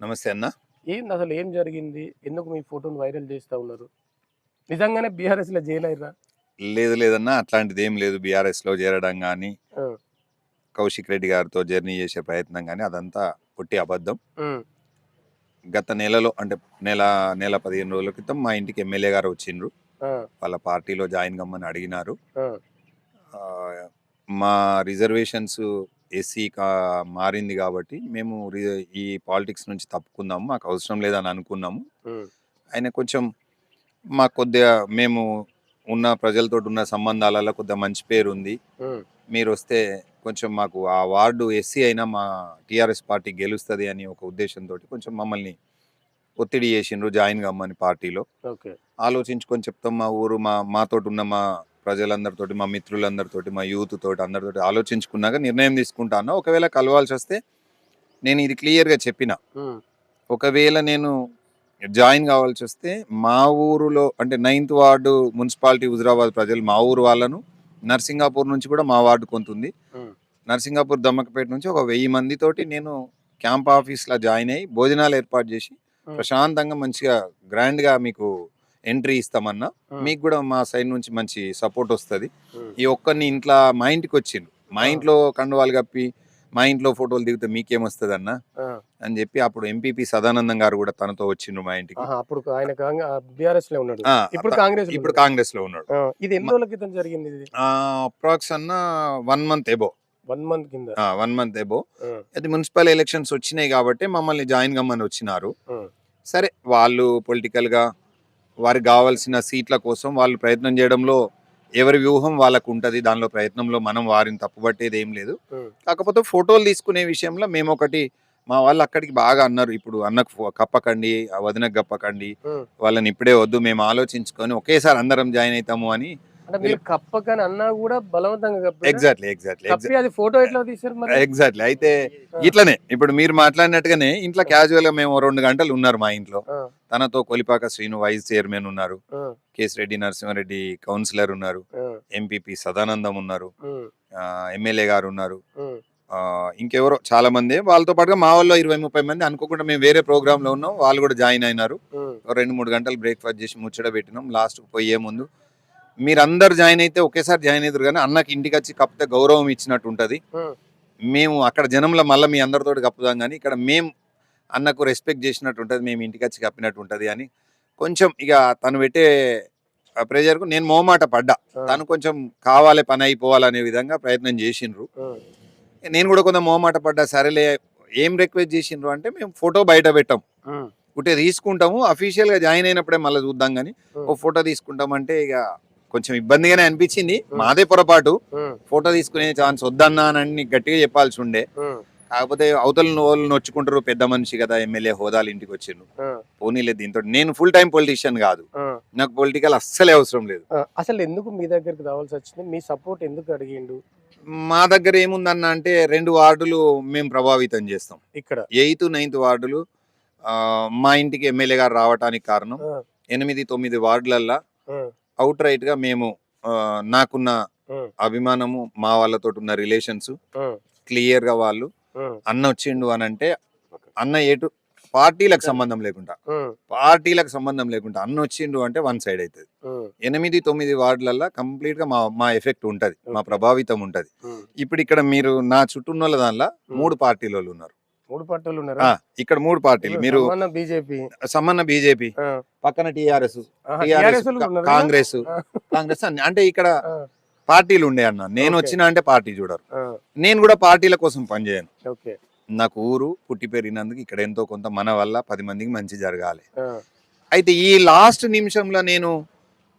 నమస్తే అన్న. ఏంది అసలు ఏం జరిగింది? ఎందుకు మీ ఫోటోని వైరల్ చేస్తా ఉన్నారు? నిజంగానే బీఆర్ఎస్లో జైలు అయ్యారా లేదు లేదన్నా అట్లాంటిది ఏం లేదు. బీఆర్ఎస్లో చేరడం కానీ. కౌశిక్ రెడ్డి గారితో జర్నీ చేసే ప్రయత్నం కానీ అదంతా పొట్టి అబద్ధం. గత నెలలో అంటే నెల నెల పదిహేను రోజుల క్రితం మా ఇంటికి ఎమ్మెల్యే గారు వచ్చిండ్రు. వాళ్ళ పార్టీలో జాయిన్ కమ్మని అడిగినారు. మా రిజర్వేషన్స్ ఎస్సీ కా మారింది కాబట్టి మేము ఈ పాలిటిక్స్ నుంచి తప్పుకుందాము మాకు అవసరం లేదని అనుకున్నాము. ఆయన కొంచెం మాకు కొద్దిగా మేము ఉన్న ప్రజలతో ఉన్న సంబంధాలలో కొద్దిగా మంచి పేరు ఉంది. మీరు వస్తే కొంచెం మాకు ఆ వార్డు ఎస్సీ అయినా మా టీఆర్ఎస్ పార్టీ గెలుస్తుంది అని ఒక ఉద్దేశంతో కొంచెం మమ్మల్ని ఒత్తిడి చేసిండ్రు జాయిన్ కమ్మని పార్టీలో. ఆలోచించుకొని చెప్తాం మా ఊరు మా మాతోటి ఉన్న మా ప్రజలందరితోటి మా మిత్రులందరితోటి మా యూత్ తోటి అందరితోటి ఆలోచించుకున్నాక నిర్ణయం తీసుకుంటాను. ఒకవేళ కలవాల్సి వస్తే నేను ఇది క్లియర్గా చెప్పిన. ఒకవేళ నేను జాయిన్ కావాల్సి వస్తే మా ఊరులో అంటే నైన్త్ వార్డు మున్సిపాలిటీ హుజరాబాద్ ప్రజలు మా ఊరు వాళ్ళను నర్సింగాపూర్ నుంచి కూడా మా వార్డు కొంత ఉంది. ఉమ్, నర్సింగాపూర్ దమ్మకపేట నుంచి ఒక వెయ్యి మందితోటి నేను క్యాంప్ ఆఫీస్లో జాయిన్ అయ్యి భోజనాలు ఏర్పాటు చేసి. ప్రశాంతంగా మంచిగా గ్రాండ్గా మీకు ఎంట్రీ ఇస్తామన్నా మీకు కూడా మా సైడ్ నుంచి మంచి సపోర్ట్ వస్తుంది. ఈ ఒక్కరిని ఇంట్లో మా ఇంటికి వచ్చిండు మా. ఇంట్లో కండువాలు కప్పి మా ఇంట్లో ఫోటోలు దిగితే మీకేమొస్తుంది అన్న అని చెప్పి అప్పుడు ఎంపీపీ సదానందం గారు కూడా తనతో వచ్చిండ్రు మా ఇంటికి. అప్పుడు ఆయన బీఆర్ఎస్లో ఉన్నాడు. ఇప్పుడు కాంగ్రెస్లో ఇప్పుడు ఉన్నాడు. కాంగ్రెస్లో ఉన్నాడు ఇది ఎన్ని రోజుల క్రితం జరిగింది అప్రాక్స్ అన్న one month above one month కింద. వన్ మంత్ ఎబో అది మున్సిపల్ ఎలక్షన్స్ వచ్చినాయి కాబట్టి మమ్మల్ని జాయిన్ కమ్మని వచ్చినారు. సరే వాళ్ళు పొలిటికల్గా వారికి కావాల్సిన సీట్ల కోసం వాళ్ళు ప్రయత్నం చేయడంలో ఎవరి వ్యూహం వాళ్ళకు ఉంటది. దానిలో ప్రయత్నంలో మనం వారిని తప్పుపట్టేది ఏం లేదు. కాకపోతే ఫోటోలు తీసుకునే విషయంలో మేము ఒకటి మా వాళ్ళు అక్కడికి బాగా అన్నారు. ఇప్పుడు అన్నకు కప్పకండి వదినకు కప్పకండి. వాళ్ళని ఇప్పుడే వద్దు మేము ఆలోచించుకొని ఒకేసారి అందరం జాయిన్ అవుతాము అని అంటే మీరు కప్పకని అన్నా కూడా బలవంతంగా? ఎగ్జాక్ట్లీ ఎగ్జాక్ట్లీ కప్పి అది ఫోటో ఎట్లా తీసారు మరి? ఎగ్జాక్ట్లీ అయితే ఇట్లనే ఇప్పుడు మీరు మాట్లాడినట్టుగానే ఇంట్లో క్యాజువల్గా మేము రెండు గంటలు ఉన్నారు మా ఇంట్లో. తనతో కొలిపాక శ్రీను వైస్ చైర్మన్ ఉన్నారు. కేస్ రెడ్డి నరసింహారెడ్డి కౌన్సిలర్ ఉన్నారు. ఎంపీపీ సదానందం ఉన్నారు. ఎమ్మెల్యే గారు ఉన్నారు. ఇంకెవరో చాలా మంది. వాళ్ళతో పాటుగా మా వాళ్ళు ఇరవై ముప్పై మంది. అనుకోకుండా మేము వేరే ప్రోగ్రామ్లో ఉన్నాం. వాళ్ళు కూడా జాయిన్ అయినారు. రెండు మూడు గంటలు బ్రేక్ఫాస్ట్ చేసి ముచ్చట పెట్టినాం. లాస్ట్ పోయే ముందు మీరందరు జాయిన్ అయితే ఒకేసారి జాయిన్ అవుతారు కానీ అన్నకి ఇంటికి వచ్చి కప్పితే గౌరవం ఇచ్చినట్టు ఉంటది. మేము అక్కడ జనంలో మళ్ళీ మీ అందరితో కప్పుదాం కానీ ఇక్కడ మేము అన్నకు రెస్పెక్ట్ చేసినట్టు ఉంటుంది మేము ఇంటికి వచ్చి కప్పినట్టు ఉంటుంది అని. కొంచెం ఇక తను పెట్టే ప్రెజర్కు నేను మోమాట పడ్డా. తను కొంచెం కావాలి పని అయిపోవాలనే విధంగా ప్రయత్నం చేసిండ్రు. నేను కూడా కొంచెం మోమాట పడ్డా సరేలే ఏం రిక్వెస్ట్ చేసిండ్రు అంటే మేము ఫోటో బయట పెట్టాం. ఉంటే తీసుకుంటాము అఫీషియల్గా జాయిన్ అయినప్పుడే మళ్ళీ చూద్దాం కానీ ఓ ఫోటో తీసుకుంటామంటే ఇక కొంచెం ఇబ్బందిగానే అనిపించింది. మాదే పొరపాటు. ఫోటో తీసుకునే ఛాన్స్ వద్దన్నా అని గట్టిగా చెప్పాల్సి ఉండే. కాకపోతే అవతల వాళ్ళు నొచ్చుకుంటారు. పెద్ద మనిషి కదా ఎమ్మెల్యే హోదాలు ఇంటికి వచ్చిండ్రు ఆ, పోనీలే దీంతో. నేను ఫుల్ టైం పొలిటీషియన్ కాదు. నాకు పొలిటికల్ అస్సలే అవసరం లేదు. అసలు ఎందుకు మీ దగ్గరికి రావాల్సి వచ్చింది? మీ సపోర్ట్ ఎందుకు అడిగిండు? మా దగ్గర ఏముందన్న అంటే రెండు వార్డులు మేము ప్రభావితం చేస్తాం. ఇక్కడ. ఎయిత్ నైన్త్ వార్డులు మా ఇంటికి ఎమ్మెల్యే గారు రావడానికి కారణం. ఎనిమిది తొమ్మిది వార్డులల్లో అవుట్ రైట్గా మేము నాకున్న అభిమానము మా వాళ్ళతో ఉన్న రిలేషన్స్ క్లియర్గా వాళ్ళు అన్న వచ్చిండు అని అంటే అన్న ఎటు పార్టీలకు సంబంధం లేకుండా పార్టీలకు సంబంధం లేకుండా అన్న వచ్చిండు అంటే వన్ సైడ్ అవుతుంది ఎనిమిది తొమ్మిది వార్డులల్లో కంప్లీట్గా మా మా ఎఫెక్ట్ ఉంటది మా. ప్రభావితం ఉంటది. ఇప్పుడు ఇక్కడ మీరు నా చుట్టూ ఉన్న దానిలో మూడు పార్టీల వాళ్ళు ఉన్నారు. మూడు ఉన్నారా? ఇక్కడ మూడు పార్టీలు. మీరు బీజేపీ. సమ్మన్న బీజేపీ పక్కన టిఆర్ఎస్ కాంగ్రెస్ కాంగ్రెస్ అంటే ఇక్కడ పార్టీలు ఉండే అన్న. నేను. వచ్చిన అంటే పార్టీ చూడరు. నేను కూడా పార్టీల కోసం పనిచేయను నాకు ఊరు పుట్టి పెరిగినందుకు ఇక్కడ ఎంతో కొంత మన వల్ల పది మందికి మంచి జరగాలి. అయితే ఈ లాస్ట్ నిమిషంలో నేను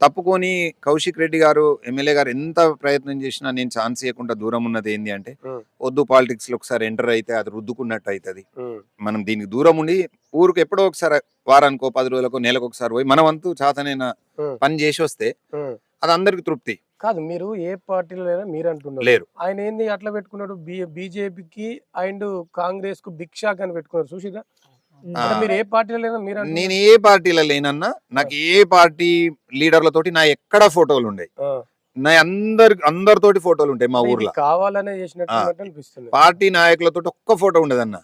తప్పుకొని కౌశిక్ రెడ్డి గారు ఎమ్మెల్యే గారు ఎంత ప్రయత్నం చేసినా నేను ఛాన్స్ ఇవ్వకుండా దూరం ఉన్నది ఏంది అంటే. వద్దు పాలిటిక్స్లో ఒకసారి ఎంటర్ అయితే అది రుద్దుకున్నట్టు అవుతుంది మనం దీనికి దూరం ఉండి ఊరికి ఎప్పుడో ఒకసారి వారానికో పది రోజులకో నెలకు ఒకసారి పోయి మన వంతు చాతనైన. పని చేసి వస్తే అది అందరికి తృప్తి. కాదు మీరు ఏ పార్టీలో మీరు అంటున్నారు. లేరు. ఆయన ఏంది అట్లా పెట్టుకున్నాడు? బీజేపీకి అండ్ కాంగ్రెస్కు భిక్షాక్ అని పెట్టుకున్నారు. చూసిరా. మీరు ఏ పార్టీలో లేనా మీరు నేను? ఏ పార్టీలో లేనన్నా నాకు ఏ పార్టీ లీడర్లతోటి నా ఎక్కడ ఫోటోలు ఉండయి. ఆ, నా అందరి అందరితోటి ఫోటోలు ఉంటాయి మా ఊర్లో. కావాలనే చేసినట్టు పార్టీ నాయకులతో ఒక్క ఫోటో ఉండదన్న.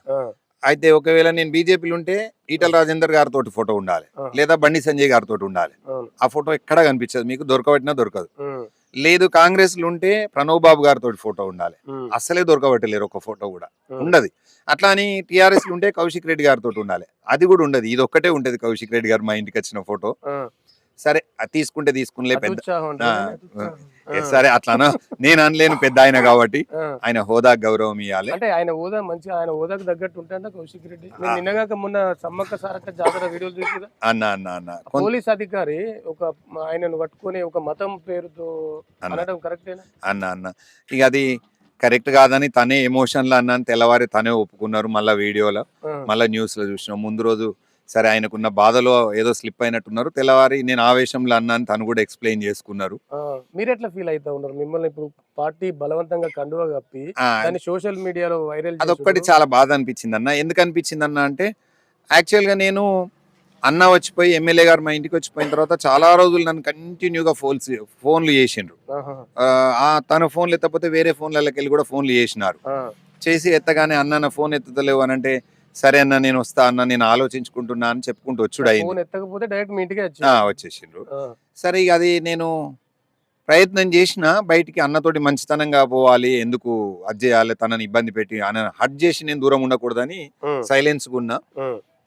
అయితే ఒకవేళ నేను బీజేపీలో ఉంటే ఈటల రాజేందర్ గారితో ఫోటో ఉండాలి. లేదా బండి సంజయ్ గారితో ఉండాలి. ఆ ఫోటో ఎక్కడ కనిపించదు. మీకు దొరకబట్టినా దొరకదు. లేదు కాంగ్రెస్లో ఉంటే ప్రణవ్ బాబు గారితో ఫోటో ఉండాలి. అస్సలే దొరకబట్టలేరు ఒక ఫోటో కూడా. ఉండదు. అట్లా అని టీఆర్ఎస్ ఉంటే కౌశిక్ రెడ్డి గారితో ఉండాలి. అది కూడా ఉండదు. ఇది ఒక్కటే ఉంటది కౌశిక్ రెడ్డి గారు మా ఇంటికి వచ్చిన ఫోటో. సరే అది తీసుకుంటే తీసుకునిలే పెద్ద. సరే అట్లానా నేను అనలేను పెద్ద ఆయన కాబట్టి. ఆయన హోదా గౌరవం ఇవ్వాలి అంటే ఆయన హోదా మంచి ఆయన హోదాకు తగ్గట్టు ఉంటాడ కౌశిక్ రెడ్డి. నేను నిన్నగాక మొన్న సమ్మక్క సారక్క జాతర వీడియోలు చూసిదా అన్న అన్న అన్న. పోలీస్ అధికారి ఒక ఆయనను పట్టుకొని ఒక మతం పేరుతో అనడం కరెక్టేనా? అన్న అన్న. ఇక అది కరెక్ట్ కాదని తనే ఎమోషన్లో అన్నాను తెల్లవారి తనే ఒప్పుకున్నారు మళ్ళీ వీడియోలో. మళ్ళీ న్యూస్లో చూసినాం. ముందు రోజు సరే ఆయనకున్న బాధలో ఏదో స్లిప్ అయినట్టున్నారు. తెల్లవారి నేను ఆవేశంలో అన్నాను తను కూడా ఎక్స్ప్లెయిన్ చేసుకున్నారు. మీరు ఎట్లా ఫీల్ అవుతా ఉన్నారు? మిమ్మల్ని ఇప్పుడు పార్టీ బలవంతంగా కండువా కప్పి సోషల్ మీడియాలో వైరల్ అదొక్కటి చాలా బాధ అనిపించింది అన్న ఎందుకు అనిపించింది అన్న అంటే యాక్చువల్గా నేను అన్న వచ్చిపోయి ఎమ్మెల్యే గారు మా ఇంటికి వచ్చిపోయిన తర్వాత చాలా రోజులు నన్ను కంటిన్యూగా ఫోన్స్ ఫోన్లు చేసిండ్రు. తన ఫోన్లు ఎత్తకపోతే వేరే ఫోన్లకి వెళ్ళి కూడా ఫోన్లు చేసినారు. చేసి ఎత్తగానే అన్న నా ఫోన్ ఎత్తుతలేవు అని అంటే సరే అన్న నేను వస్తా అన్న నేను ఆలోచించుకుంటున్నా అని చెప్పుకుంటూ వచ్చుడు అయింది. ఎత్తకపోతే డైరెక్ట్ మీ ఇంటికే వచ్చేసిండ్రు. సరే ఇక అది నేను ప్రయత్నం చేసిన బయటికి అన్నతోటి మంచితనంగా పోవాలి ఎందుకు అది చేయాలి తనని ఇబ్బంది పెట్టి ఆయన హట్ చేసి నేను దూరం ఉండకూడదని సైలెన్స్ ఉన్నా.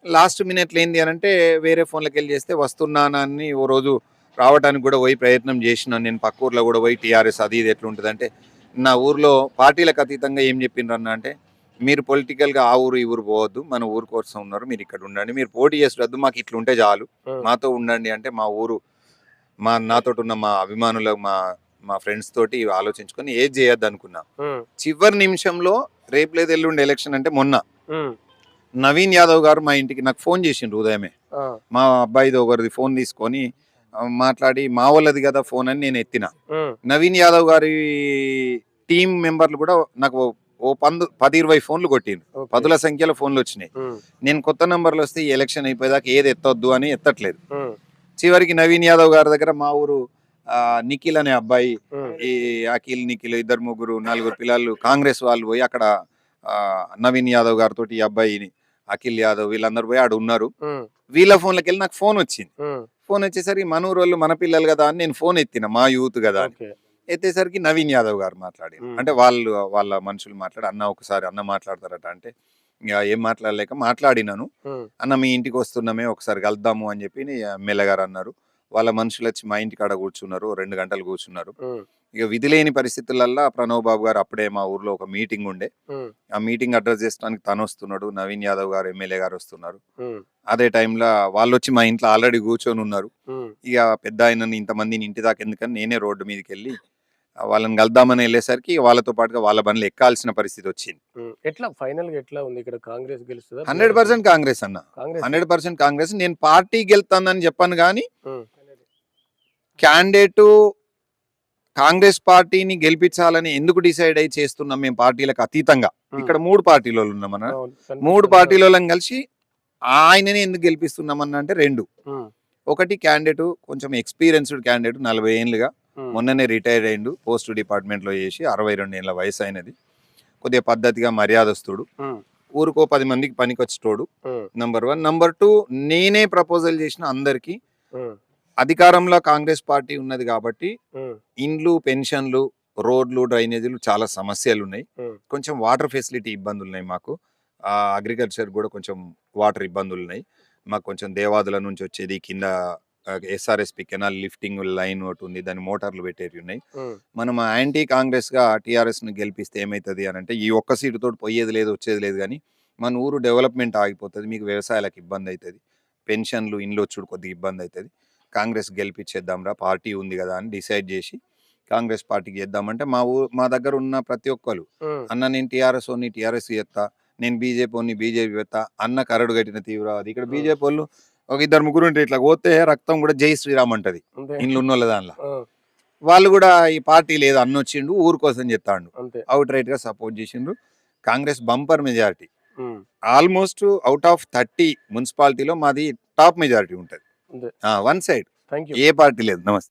లాస్ట్ మినిట్లో ఏంది అని అంటే వేరే ఫోన్లకి వెళ్ళి చేస్తే వస్తున్నానని ఓ రోజు రావడానికి కూడా పోయి ప్రయత్నం చేసిన. నేను పక్క ఊర్లో కూడా పోయి టీఆర్ఎస్ అది ఇది ఎట్లుంటుంది అంటే నా ఊర్లో పార్టీలకు అతీతంగా ఏం చెప్పిండ్రు అన్న అంటే మీరు పొలిటికల్గా ఆ ఊరు ఈ ఊరు పోవద్దు. మన ఊరు కోసం ఉన్నారు. మీరు ఇక్కడ ఉండండి. మీరు పోటీ చేసొద్దు మాకు ఇట్లుంటే చాలు. మాతో ఉండండి అంటే మా ఊరు మా నాతో ఉన్న మా అభిమానుల మా మా ఫ్రెండ్స్ తోటి ఆలోచించుకొని ఏది చేయొద్దు అనుకున్నా. చివరి నిమిషంలో రేపు లేదు ఎల్లుండి ఎలక్షన్ అంటే మొన్న నవీన్ యాదవ్ గారు మా ఇంటికి నాకు ఫోన్ చేసిండ్రు ఉదయమే. మా అబ్బాయిది ఒకరిది ఫోన్ తీసుకొని మాట్లాడి మా వాళ్ళది కదా ఫోన్ అని నేను ఎత్తిన. నవీన్ యాదవ్ గారి టీం మెంబర్లు కూడా నాకు ఓ పందు పది ఇరవై ఫోన్లు కొట్టిండ్రు పదుల సంఖ్యలో ఫోన్లు వచ్చినాయి. నేను కొత్త నంబర్లు వస్తే ఈ ఎలక్షన్ అయిపోయేదాకా ఏది ఎత్తొద్దు అని ఎత్తట్లేదు. చివరికి నవీన్ యాదవ్ గారి దగ్గర మా ఊరు నిఖిల్ అనే అబ్బాయి ఈ అఖిల్ నిఖిల్ ఇద్దరు ముగ్గురు నలుగురు పిల్లలు కాంగ్రెస్ వాళ్ళు పోయి అక్కడ నవీన్ యాదవ్ గారితో ఈ అబ్బాయిని అఖిల్ యాదవ్ వీళ్ళందరూ పోయి ఆడ ఉన్నారు. వీళ్ళ ఫోన్లకి వెళ్ళి నాకు ఫోన్ వచ్చింది. ఫోన్ వచ్చేసరికి మన ఊరు వాళ్ళు మన పిల్లలు కదా అని నేను ఫోన్ ఎత్తిన మా యూత్ కదా అని. ఎత్తేసరికి నవీన్ యాదవ్ గారు మాట్లాడి. అంటే వాళ్ళు వాళ్ళ మనుషులు మాట్లాడి అన్న ఒకసారి అన్న మాట్లాడతారట అంటే ఇంకా ఏం మాట్లాడలేక మాట్లాడినాను. అన్న మీ ఇంటికి వస్తున్నామే ఒకసారి కలుద్దాము అని చెప్పి ఎమ్మెల్యే గారు అన్నారు. వాళ్ళ మనుషులు వచ్చి మా ఇంటికాడ కూర్చున్నారు రెండు గంటలు కూర్చున్నారు. ఇక విధి లేని పరిస్థితులల్లో ప్రణవ్ బాబు గారు అప్పుడే మా ఊర్లో ఒక మీటింగ్ ఉండే. ఆ మీటింగ్ అడ్రస్ చేసుకోవడానికి తను వస్తున్నాడు నవీన్ యాదవ్ గారు ఎమ్మెల్యే గారు వస్తున్నారు. అదే టైంలో వాళ్ళు వచ్చి మా ఇంట్లో ఆల్రెడీ కూర్చొని ఉన్నారు. ఇక పెద్ద ఆయనని ఇంతమందిని ఇంటి దాకా ఎందుకని నేనే రోడ్డు మీదకి వెళ్ళి వాళ్ళని కలుద్దామని వెళ్ళేసరికి వాళ్ళతో పాటుగా వాళ్ళ బండ్లు ఎక్కాల్సిన పరిస్థితి వచ్చింది. ఎట్లా ఫైనల్గా ఎట్లా ఉంది? ఇక్కడ కాంగ్రెస్ గెలుస్తుందా? హండ్రెడ్ పర్సెంట్ కాంగ్రెస్ అన్న. Hundred percent Congress. నేను పార్టీ గెలుతానని చెప్పాను కానీ క్యాండిడేట్ కాంగ్రెస్ పార్టీని గెలిపించాలని ఎందుకు డిసైడ్ అయ్యి చేస్తున్నాం మేము పార్టీలకు అతీతంగా? ఇక్కడ మూడు పార్టీలో ఉన్నాం అన్న. మూడు పార్టీలలో కలిసి ఆయనని ఎందుకు గెలిపిస్తున్నామన్న అంటే రెండు. ఒకటి క్యాండిడేట్ కొంచెం ఎక్స్పీరియన్స్డ్ క్యాండిడేట్ నలభై ఏళ్ళుగా మొన్ననే రిటైర్ అయిండు పోస్ట్ డిపార్ట్మెంట్లో చేసి అరవై రెండు ఏళ్ళ వయసు అయినది. కొద్దిగా పద్ధతిగా మర్యాదస్తుడు. ఉమ్, ఊరికో పది మందికి పనికొచ్చేటోడు. ఉమ్, నంబర్ వన్ నంబర్ టూ నేనే ప్రపోజల్ చేసిన అందరికీ ఉమ్, అధికారంలో కాంగ్రెస్ పార్టీ ఉన్నది కాబట్టి ఇండ్లు పెన్షన్లు రోడ్లు డ్రైనేజీలు చాలా సమస్యలు ఉన్నాయి కొంచెం వాటర్ ఫెసిలిటీ ఇబ్బందులు ఉన్నాయి మాకు అగ్రికల్చర్ కూడా కొంచెం వాటర్ ఇబ్బందులు ఉన్నాయి మాకు కొంచెం దేవాదుల నుంచి వచ్చేది కింద ఎస్ఆర్ఎస్పి కెనాల్ లిఫ్టింగ్ లైన్ ఒకటి ఉంది. దాని మోటార్లు పెట్టేవి ఉన్నాయి. మనం యాంటీ కాంగ్రెస్గా టీఆర్ఎస్ను గెలిపిస్తే ఏమవుతుంది అని అంటే ఈ ఒక్క సీటుతో పోయేది లేదు వచ్చేది లేదు కానీ మన ఊరు డెవలప్మెంట్ ఆగిపోతుంది. మీకు వ్యవసాయాలకు ఇబ్బంది అవుతుంది పెన్షన్లు ఇండ్లు వచ్చుడు కొద్దిగా ఇబ్బంది అవుతుంది కాంగ్రెస్ గెలిపించేద్దాంరా పార్టీ ఉంది కదా అని డిసైడ్ చేసి కాంగ్రెస్ పార్టీకి చేద్దామంటే మా ఊ మా దగ్గర ఉన్న ప్రతి ఒక్కరు అన్న నేను టీఆర్ఎస్ ఓని టీఆర్ఎస్ చేస్తా. నేను బీజేపీ ఓని బీజేపీ చేస్తా. అన్న కరడు కట్టిన తీవ్రవాది. ఇక్కడ బీజేపీ వాళ్ళు ఒక ఇద్దరు ముగ్గురు ఉంటే ఇట్లా పోతే రక్తం కూడా జై శ్రీరామ్ అంటది. ఇండ్లు ఉన్న వాళ్ళ దానిలో. వాళ్ళు కూడా ఈ పార్టీ లేదు అన్న వచ్చిండు ఊరు కోసం చెప్తాండు. అవుట్ రైట్గా సపోర్ట్ చేసిండ్రు. Congress bumper majority. Almost out of thirty మున్సిపాలిటీలో మాది టాప్ మెజారిటీ ఉంటుంది. One side. ఏ పార్టీ లేదు. నమస్తే.